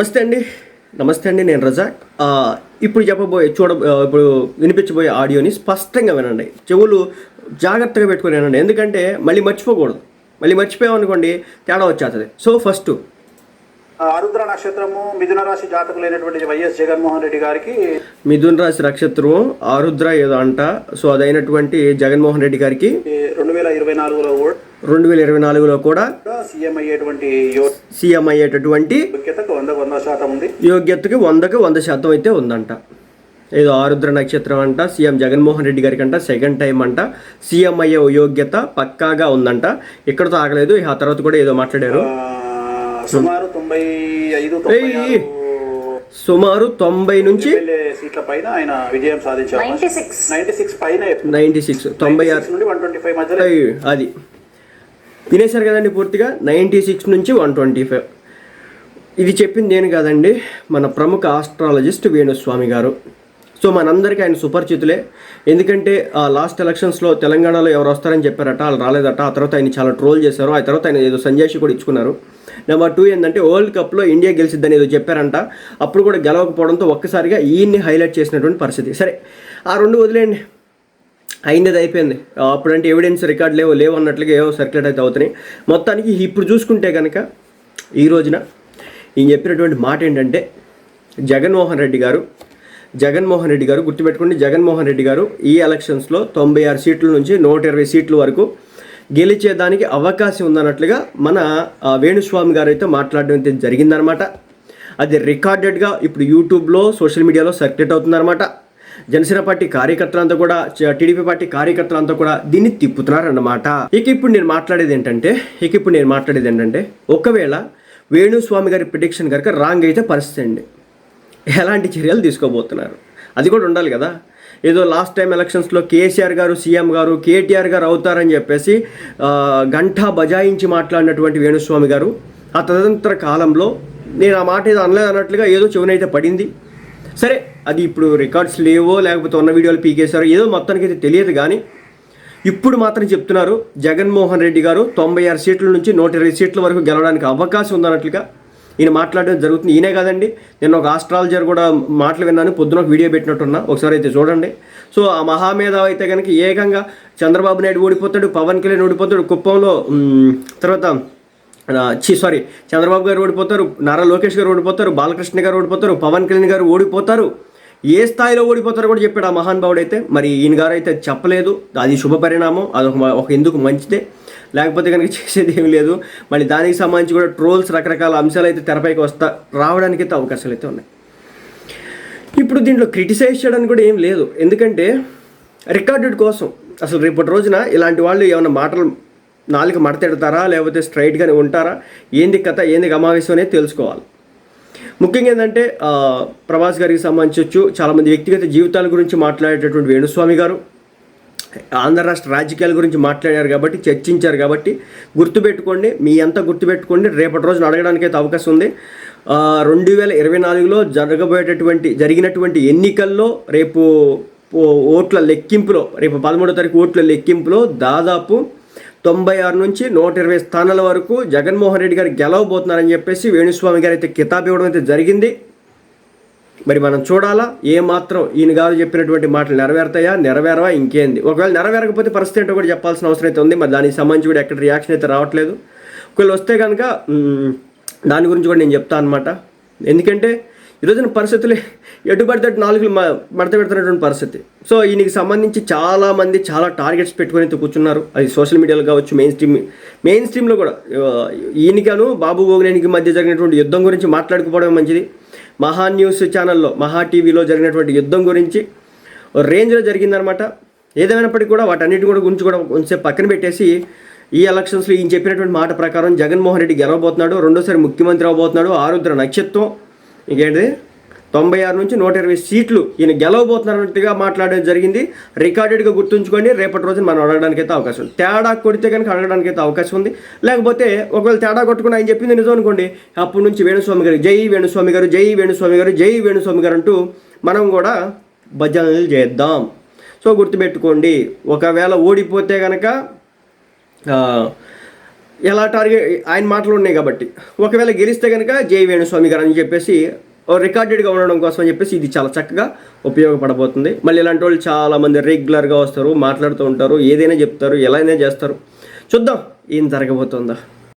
నమస్తే అండి. నమస్తే అండి నేను రజాక్ ఇప్పుడు చెప్పబోయే చూడ ఇప్పుడు వినిపించబోయే ఆడియోని స్పష్టంగా వినండి. చెవులు జాగ్రత్తగా పెట్టుకొని వినండి. ఎందుకంటే మళ్ళీ మర్చిపోకూడదు. మళ్ళీ మర్చిపోయామనుకోండి తేడా వచ్చేస్తుంది. సో ఫస్ట్ ఆరుద్ర నక్షత్రము మిథున రాశి జాతకులైనటువంటి వైఎస్ జగన్మోహన్ రెడ్డి గారికి మిథున్ రాశి నక్షత్రం ఆరుద్ర ఏదో అంట. సో అదైనటువంటి జగన్మోహన్ రెడ్డి గారికి రెండు వేల ఇరవై నాలుగులో కూడా రెండు వేల ఇరవై నాలుగులో కూడా సీఎం అయ్యేటువంటి యో- సీఎం అయ్యేటటువంటి యోగ్యతకు వంద వంద శాతం ఉంది. యోగ్యతకి వందకి వంద శాతం అయితే ఉందంట. ఏదో ఆరుద్ర నక్షత్రం అంట సీఎం జగన్మోహన్ రెడ్డి గారికి అంట సెకండ్ టైం అంట. సీఎం అయ్యే యోగ్యత పక్కాగా ఉందంట. ఇక్కడతో ఆగలేదు ఆ తర్వాత కూడా ఏదో మాట్లాడారు. సుమారు తొంభై ఐదు సుమారు తొంభై నుంచి ఎమ్మెల్యే సీట్ల పైన ఆయన విజయం సాధించారు. Ninety six. పైన తొంభై ఆరు 96 నుండి వన్ ట్వంటీ ఫైవ్ మధ్యలో. అది. వినేశారు కదండి పూర్తిగా? నైంటీ సిక్స్ నుంచి వన్ ట్వంటీ ఫైవ్. ఇది చెప్పింది నేను కాదండి మన ప్రముఖ ఆస్ట్రాలజిస్ట్ వేణుస్వామి గారు. సో మనందరికీ ఆయన సుపరిచితులే. ఎందుకంటే ఆ లాస్ట్ ఎలక్షన్స్లో తెలంగాణలో ఎవరు వస్తారని చెప్పారట వాళ్ళు రాలేదట. ఆ తర్వాత ఆయన చాలా ట్రోల్ చేశారు. ఆ తర్వాత ఆయన ఏదో సంజాషి కూడా ఇచ్చుకున్నారు. నెంబర్ టూ ఏంటంటే వరల్డ్ కప్లో ఇండియా గెలిచిద్దని ఏదో చెప్పారంట. అప్పుడు కూడా గెలవకపోవడంతో ఒక్కసారిగా ఈయన్ని హైలైట్ చేసినటువంటి పరిస్థితి. సరే ఆ రెండు వదిలేయండి. అయింది అయిపోయింది. అప్పుడంటే ఎవిడెన్స్ రికార్డ్ లేవు లేవు అన్నట్లుగా ఏవో సర్క్యులేట్ అయితే అవుతున్నాయి. మొత్తానికి ఇప్పుడు చూసుకుంటే కనుక ఈ రోజున ఈయన చెప్పినటువంటి మాట ఏంటంటే జగన్మోహన్ రెడ్డి గారు జగన్మోహన్ రెడ్డి గారు గుర్తుపెట్టుకోండి జగన్మోహన్ రెడ్డి గారు ఈ ఎలక్షన్స్లో తొంభై ఆరు సీట్ల నుంచి నూట ఇరవై సీట్ల వరకు గెలిచేదానికి అవకాశం ఉందన్నట్లుగా మన వేణుస్వామి గారు అయితే మాట్లాడడం అయితే జరిగిందనమాట అది రికార్డెడ్గా ఇప్పుడు యూట్యూబ్లో సోషల్ మీడియాలో సర్క్యులేట్ అవుతుందన్నమాట. జనసేన పార్టీ కార్యకర్తలంతా కూడా టీడీపీ పార్టీ కార్యకర్తలంతా కూడా దీన్ని తిప్పుతున్నారన్నమాట. ఇక ఇప్పుడు నేను మాట్లాడేది ఏంటంటే ఇక ఇప్పుడు నేను మాట్లాడేది ఏంటంటే ఒకవేళ వేణుస్వామి గారి ప్రిడిక్షన్ కనుక రాంగ్ అయితే పరిస్థితి అండి. ఎలాంటి చర్యలు తీసుకోబోతున్నారు? అది కూడా ఉండాలి కదా. ఏదో లాస్ట్ టైం ఎలక్షన్స్లో కేసీఆర్ గారు సీఎం గారు కేటీఆర్ గారు అవుతారని చెప్పేసి గంటా బజాయించి మాట్లాడినటువంటి వేణుస్వామి గారు ఆ తదనంతర కాలంలో నేను ఆ మాట ఏదో అనలేదు అన్నట్లుగా ఏదో చెవినైతే పడింది. సరే అది ఇప్పుడు రికార్డ్స్ లేవో లేకపోతే ఉన్న వీడియోలు పీకేశారో ఏదో మొత్తానికి అయితే తెలియదు కానీ ఇప్పుడు మాత్రం చెప్తున్నారు జగన్మోహన్ రెడ్డి గారు తొంభై ఆరు సీట్ల నుంచి నూట ఇరవై సీట్ల వరకు గెలవడానికి అవకాశం ఉందన్నట్లుగా ఈయన మాట్లాడడం జరుగుతుంది. ఈయనే కాదండి నేను ఒక ఆస్ట్రాలజర్ కూడా మాటలు విన్నాను పొద్దున ఒక వీడియో పెట్టినట్టున్నా ఒకసారి అయితే చూడండి. సో ఆ మహామేధావ్ అయితే కనుక ఏకంగా చంద్రబాబు నాయుడు ఓడిపోతాడు పవన్ కళ్యాణ్ ఓడిపోతాడు కుప్పంలో తర్వాత చి సారీ చంద్రబాబు గారు ఓడిపోతారు నారా లోకేష్ గారు ఓడిపోతారు బాలకృష్ణ గారు ఓడిపోతారు పవన్ కళ్యాణ్ గారు ఓడిపోతారు. ఏ స్థాయిలో ఓడిపోతారో కూడా చెప్పాడు ఆ మహానుభావుడు అయితే మరి ఈయన గారు అయితే చెప్పలేదు. అది శుభ పరిణామం అదొక ఒక ఎందుకు మంచిదే. లేకపోతే కనుక చేసేది ఏం లేదు. మళ్ళీ దానికి సంబంధించి కూడా ట్రోల్స్ రకరకాల అంశాలు అయితే తెరపైకి వస్తా రావడానికి అయితే అవకాశాలు అయితే ఉన్నాయి. ఇప్పుడు దీంట్లో క్రిటిసైజ్ చేయడానికి కూడా ఏం లేదు. ఎందుకంటే రికార్డెడ్ కోసం అసలు రేపటి రోజున ఇలాంటి వాళ్ళు ఏమైనా మాటలు నాలుగు మడతెడతారా లేకపోతే స్ట్రైట్గానే ఉంటారా? ఏంది కథ ఏంది అమావేశం అనేది తెలుసుకోవాలి. ముఖ్యంగా ఏంటంటే ప్రభాస్ గారికి సంబంధించవచ్చు చాలామంది వ్యక్తిగత జీవితాల గురించి మాట్లాడేటటువంటి వేణుస్వామి గారు ఆంధ్ర రాష్ట్ర రాజకీయాల గురించి మాట్లాడారు కాబట్టి చర్చించారు కాబట్టి గుర్తుపెట్టుకోండి మీ అంతా గుర్తుపెట్టుకోండి రేపటి రోజున అడగడానికి అయితే అవకాశం ఉంది. రెండు వేల ఇరవై నాలుగులో జరగబోయేటటువంటి జరిగినటువంటి ఎన్నికల్లో రేపు ఓ- ఓట్ల లెక్కింపులో రేపు పదమూడో తారీఖు ఓట్ల లెక్కింపులో దాదాపు తొంభై ఆరు నుంచి నూట ఇరవై స్థానాల వరకు జగన్మోహన్ రెడ్డి గారు గెలవబోతున్నారని చెప్పేసి వేణుస్వామి గారు అయితే కితాబ్ ఇవ్వడం అయితే జరిగింది. మరి మనం చూడాలా ఏ మాత్రం ఈయన గారు చెప్పినటువంటి మాటలు నెరవేరుతాయా నెరవేరవా ఇంకేంది? ఒకవేళ నెరవేరకపోతే పరిస్థితి ఏంటో కూడా చెప్పాల్సిన అవసరం అయితే ఉంది. మరి దానికి సంబంధించి కూడా ఎక్కడ రియాక్షన్ అయితే రావట్లేదు. ఒకవేళ వస్తే కనుక దాని గురించి కూడా నేను చెప్తాను అనమాట ఎందుకంటే ఈరోజున పరిస్థితులు ఎటు పడితే నాలుగు మ- మడత పెడుతున్నటువంటి పరిస్థితి. సో ఈయనకి సంబంధించి చాలా మంది చాలా టార్గెట్స్ పెట్టుకొని కూర్చున్నారు. అది సోషల్ మీడియాలో కావచ్చు మెయిన్ స్ట్రీమ్ మెయిన్ స్ట్రీమ్లో కూడా. ఈయనకను బాబు గోగునేనికి మధ్య జరిగినటువంటి యుద్ధం గురించి మాట్లాడుకోవడం మంచిది. మహా న్యూస్ ఛానల్లో మహా టీవీలో జరిగినటువంటి యుద్ధం గురించి రేంజ్లో జరిగిందనమాట ఏదేమైనప్పటికీ కూడా వాటన్నిటి కూడా గురించి కూడా కొంచెం పక్కన పెట్టేసి ఈ ఎలక్షన్స్లో ఈయన చెప్పినటువంటి మాట ప్రకారం జగన్మోహన్ రెడ్డి గెలవబోతున్నాడు రెండోసారి ముఖ్యమంత్రి అవబోతున్నాడు ఆరుద్ర నక్షత్రం. ఇంకేంటి తొంభై ఆరు నుంచి నూట ఇరవై సీట్లు ఈయన గెలవబోతున్నట్టుగా మాట్లాడడం జరిగింది. రికార్డెడ్గా గుర్తుంచుకోండి రేపటి రోజున మనం అడగడానికి అయితే అవకాశం ఉంది. తేడా కొడితే కనుక అడగడానికి అయితే అవకాశం ఉంది. లేకపోతే ఒకవేళ తేడా కొట్టుకుని ఆయన చెప్పింది నిజం అనుకోండి అప్పటి నుంచి వేణుస్వామి గారు జై వేణుస్వామి గారు జై వేణుస్వామి గారు జై వేణుస్వామి గారు అంటూ మనం కూడా భజనలు చేద్దాం. సో గుర్తుపెట్టుకోండి ఒకవేళ ఓడిపోతే కనుక ఎలా టార్గెట్ ఆయన మాటలు ఉన్నాయి కాబట్టి. ఒకవేళ గెలిస్తే కనుక జై వేణుస్వామి గారు అని చెప్పేసి రికార్డెడ్గా ఉండడం కోసం అని చెప్పేసి ఇది చాలా చక్కగా ఉపయోగపడబోతుంది. మళ్ళీ ఇలాంటి వాళ్ళు చాలామంది రెగ్యులర్గా వస్తారు మాట్లాడుతూ ఉంటారు ఏదైనా చెప్తారు ఎలా అయినా చేస్తారు. చూద్దాం ఏం జరగబోతుందా.